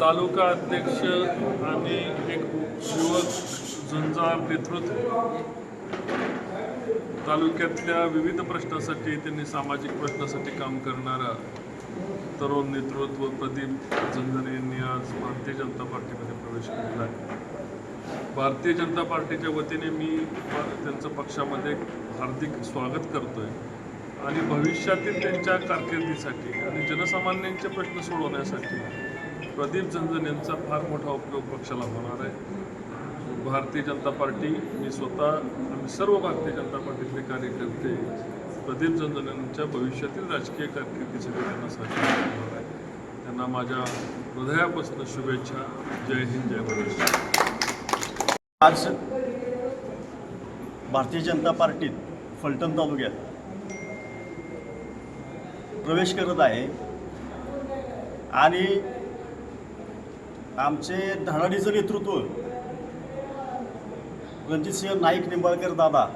तालुका अध्यक्ष आणि एक युवक झुंजा नेतृत्व तालुक्यातल्या विविध प्रश्नासाठी त्यांनी सामाजिक प्रश्नासाठी काम करणारा तरुण नेतृत्व प्रदीप झंझने यांनी आज भारतीय जनता पार्टीमध्ये प्रवेश केलेला आहे. भारतीय जनता पार्टीच्या वतीने मी त्यांचं पक्षामध्ये हार्दिक स्वागत करतोय आणि भविष्यातील त्यांच्या कारकिर्दीसाठी आणि जनसामान्यांचे प्रश्न सोडवण्यासाठी प्रदीप झंझन यांचा फार मोठा उपयोग पक्षाला होणार आहे. भारतीय जनता पार्टी मी स्वतः आम्ही सर्व भारतीय जनता पार्टीतले कार्यकर्ते प्रदीप झंझन यांच्या भविष्यातील राजकीय कारकिर्दीसाठी त्यांना सहकार्य करणार आहे. त्यांना माझ्या हृदयापासून शुभेच्छा. जय हिंद जय महाराष्ट्र. आज भारतीय जनता पार्टीत फलटण तालुक्यात प्रवेश करत आहे आणि आमचे धडाडीचं नेतृत्व रणजितसिंह नाईक निंबाळकर दादा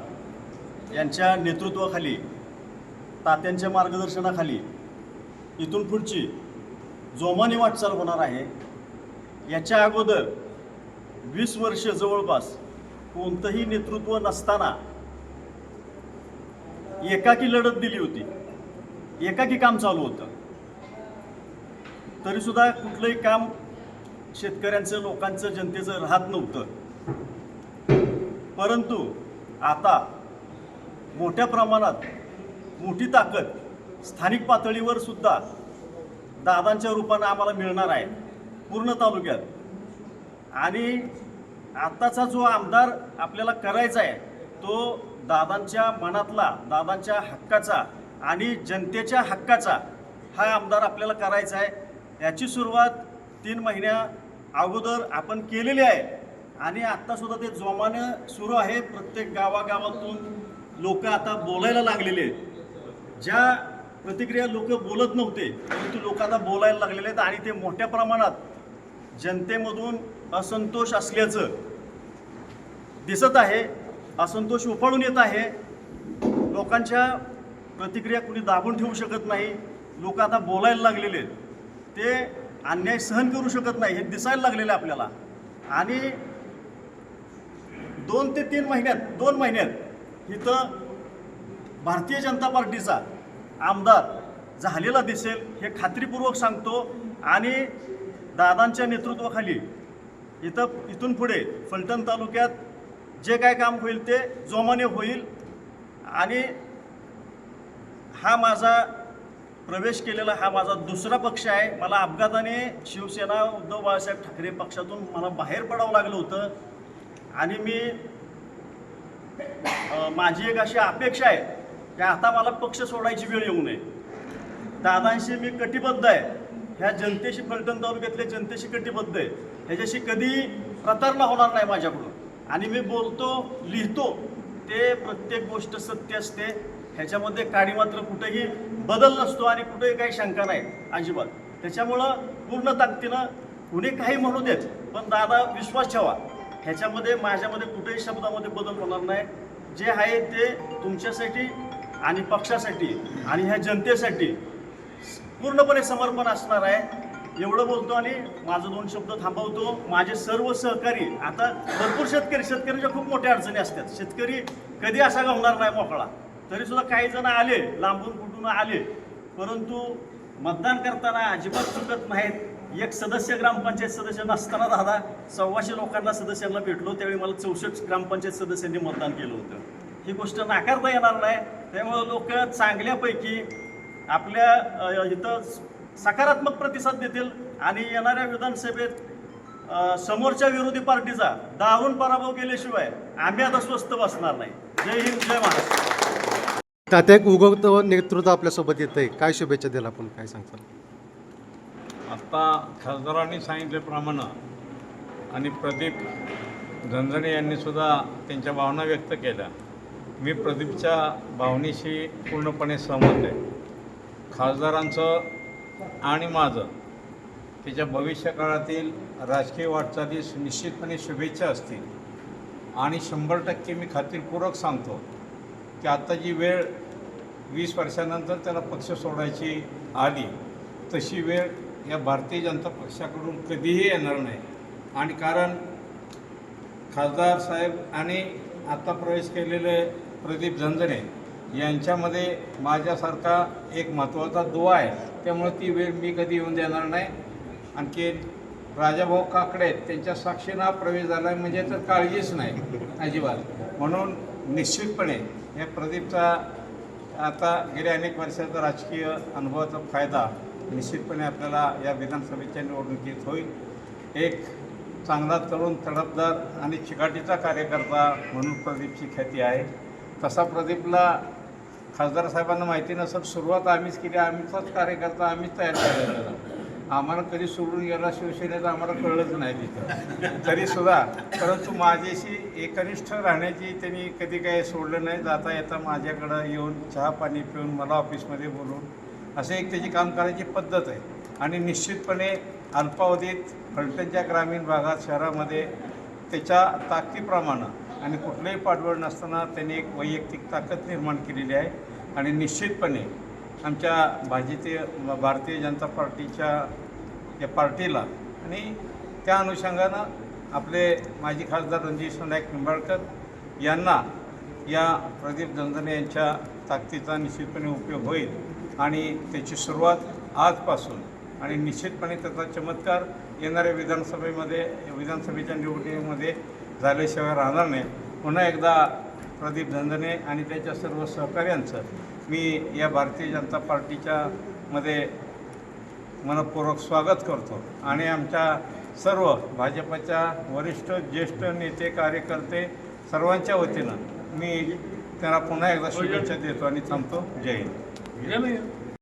यांच्या नेतृत्वाखाली तात्यांच्या मार्गदर्शनाखाली इथून पुढची जोमाने वाटचाल होणार आहे. याच्या अगोदर वीस वर्ष जवळपास कोणतंही नेतृत्व नसताना एकाकी लढत दिली होती. एकाकी काम चालू होतं. तरीसुद्धा कुठलंही काम शेतकऱ्यांचं लोकांचं जनतेचं राहत नव्हतं. परंतु आता मोठ्या प्रमाणात मोठी ताकद स्थानिक पातळीवर सुद्धा दादांच्या रूपानं आम्हाला मिळणार आहे पूर्ण तालुक्यात. आणि आत्ताचा जो आमदार आपल्याला करायचा आहे तो दादांच्या मनातला दादांच्या हक्काचा आणि जनतेच्या हक्काचा हा आमदार आपल्याला करायचा आहे. याची सुरुवात तीन महिन्या अगोदर आपण केलेले आहे. आणि आत्तासुद्धा ते जोमानं सुरू आहे. प्रत्येक गावागावातून लोक आता बोलायला लागलेले आहेत. ज्या प्रतिक्रिया लोक बोलत नव्हते परंतु लोक आता बोलायला लागलेले आहेत. आणि ते मोठ्या प्रमाणात जनतेमधून असंतोष असल्याचं दिसत आहे. असंतोष उफाळून येत आहे. लोकांच्या प्रतिक्रिया कुणी दाबून ठेवू शकत नाही. लोक आता बोलायला लागलेले आहेत. ते अन्याय सहन करू शकत नाही हे दिसायला लागलेलं आहे आपल्याला. आणि दोन ते तीन महिन्यात दोन महिन्यात इथं भारतीय जनता पार्टीचा आमदार झालेला दिसेल हे खात्रीपूर्वक सांगतो. आणि दादांच्या नेतृत्वाखाली इथं इथून पुढे फलटण तालुक्यात जे काय काम होईल ते जोमाने होईल. आणि हा माझा प्रवेश केलेला हा माझा दुसरा पक्ष आहे. मला अपघाताने शिवसेना उद्धव बाळासाहेब ठाकरे पक्षातून मला बाहेर पडावं लागलं होतं. आणि मी माझी एक अशी अपेक्षा आहे की आता मला पक्ष सोडायची वेळ येऊ नये. दादांशी मी कटिबद्ध आहे. ह्या जनतेशी फलटण तालुक्यातल्या जनतेशी कटिबद्ध आहे. ह्याच्याशी कधी प्रतारणा होणार नाही माझ्याकडून. आणि मी बोलतो लिहितो ते प्रत्येक गोष्ट सत्य असते. ह्याच्यामध्ये काडी मात्र कुठेही बदल नसतो आणि कुठेही काही शंका नाही अजिबात. त्याच्यामुळं पूर्ण ताकदीनं कुणी काही म्हणू देत पण दादा विश्वास ठेवा. ह्याच्यामध्ये माझ्यामध्ये कुठेही शब्दामध्ये बदल होणार नाही. जे आहे ते तुमच्यासाठी आणि पक्षासाठी आणि ह्या जनतेसाठी पूर्णपणे समर्पण असणार आहे. एवढं बोलतो आणि माझं दोन शब्द थांबवतो. माझे सर्व सहकारी आता भरपूर शेतकरी शेतकऱ्यांच्या खूप मोठ्या अडचणी असतात. शेतकरी कधी असा गवणार नाही मोकळा. तरी सुद्धा काही जण आले लांबून पूर्ण आले. परंतु मतदान करताना अजिबात चुकत नाहीत. एक सदस्य ग्रामपंचायत सदस्य नसताना दादा सव्वाशे लोकांना सदस्यांना भेटलो. त्यावेळी मला चौसष्ट ग्रामपंचायत सदस्यांनी मतदान केलं होतं. ही गोष्ट नाकारता येणार नाही. त्यामुळे लोक चांगल्यापैकी आपल्या इथं सकारात्मक प्रतिसाद देतील आणि येणाऱ्या विधानसभेत समोरच्या विरोधी पार्टीचा दारुण पराभव केल्याशिवाय आम्ही आता स्वस्त बसणार नाही. जय हिंद जय महाराष्ट्र. तात्या एक उगवतं नेतृत्व आपल्यासोबत येत आहे काय शुभेच्छा द्याल आपण? काय सांगताल? आत्ता खासदारांनी सांगितल्याप्रमाणे आणि प्रदीप झंझणे यांनी सुद्धा त्यांच्या भावना व्यक्त केल्या. मी प्रदीपच्या भावनेशी पूर्णपणे सहमत आहे. खासदारांचं आणि माझं त्याच्या भविष्यकाळातील राजकीय वाटचालीस निश्चितपणे शुभेच्छा असतील. आणि शंभर टक्के मी खात्रीपूर्वक सांगतो की आत्ता जी वेळ वीस वर्षानंतर त्याला पक्ष सोडायची आली तशी वेळ या भारतीय जनता पक्षाकडून कधीही येणार नाही. आणि कारण खासदार साहेब आणि आत्ता प्रवेश केलेले प्रदीप झंझणे यांच्यामध्ये माझ्यासारखा एक महत्त्वाचा दुवा आहे. त्यामुळे ती वेळ मी कधी येऊन देणार नाही. आणखी राजाभाऊ काकडे त्यांच्या साक्षीनं प्रवेश झाला आहे म्हणजे तर काळजीच नाही अजिबात. म्हणून निश्चितपणे या प्रदीपचा आता गेल्या अनेक वर्षाचा राजकीय अनुभवाचा फायदा निश्चितपणे आपल्याला या विधानसभेच्या निवडणुकीत होईल. एक चांगला तरुण तडपदार आणि चिकाटीचा कार्यकर्ता म्हणून प्रदीपची ख्याती आहे. तसा प्रदीपला खासदार साहेबांना माहिती नसेल सुरुवात आम्हीच केली आम्हीचाच कार्यकर्ता आम्हीच तयार केला. आम्हाला कधी सोडून गेला शिवसेनेचं आम्हाला कळलंच नाही तिथं. तरीसुद्धा परंतु माझ्याशी एकनिष्ठ राहण्याची त्यांनी कधी काही सोडलं नाही. जाता येता माझ्याकडं येऊन चहा पाणी पिऊन मला ऑफिसमध्ये बोलून असं एक त्याची काम करायची पद्धत आहे. आणि निश्चितपणे अल्पावधीत फलटणच्या ग्रामीण भागात शहरामध्ये त्याच्या ताकदीप्रमाणे आणि कुठलंही पाठबळ नसताना त्यांनी एक वैयक्तिक ताकद निर्माण केलेली आहे. आणि निश्चितपणे आमच्या भाजीते भारतीय जनता पार्टीच्या या पार्टीला. आणि त्या अनुषंगानं आपले माजी खासदार रणजित नाईक निंबाळकर यांना या प्रदीप झंझणे यांच्या ताकदीचा निश्चितपणे उपयोग होईल आणि त्याची सुरुवात आजपासून आणि निश्चितपणे त्याचा चमत्कार येणाऱ्या विधानसभेमध्ये विधानसभेच्या निवडणुकीमध्ये झाल्याशिवाय राहणार नाही. पुन्हा एकदा प्रदीप धंदने आणि त्याच्या सर्व सहकार्यांचं मी या भारतीय जनता पार्टीच्या मध्ये मनपूर्वक स्वागत करतो. आणि आमच्या सर्व भाजपच्या वरिष्ठ ज्येष्ठ नेते कार्यकर्ते सर्वांच्या वतीनं मी त्यांना पुन्हा एकदा शुभेच्छा देतो आणि थांबतो. जय हिंद.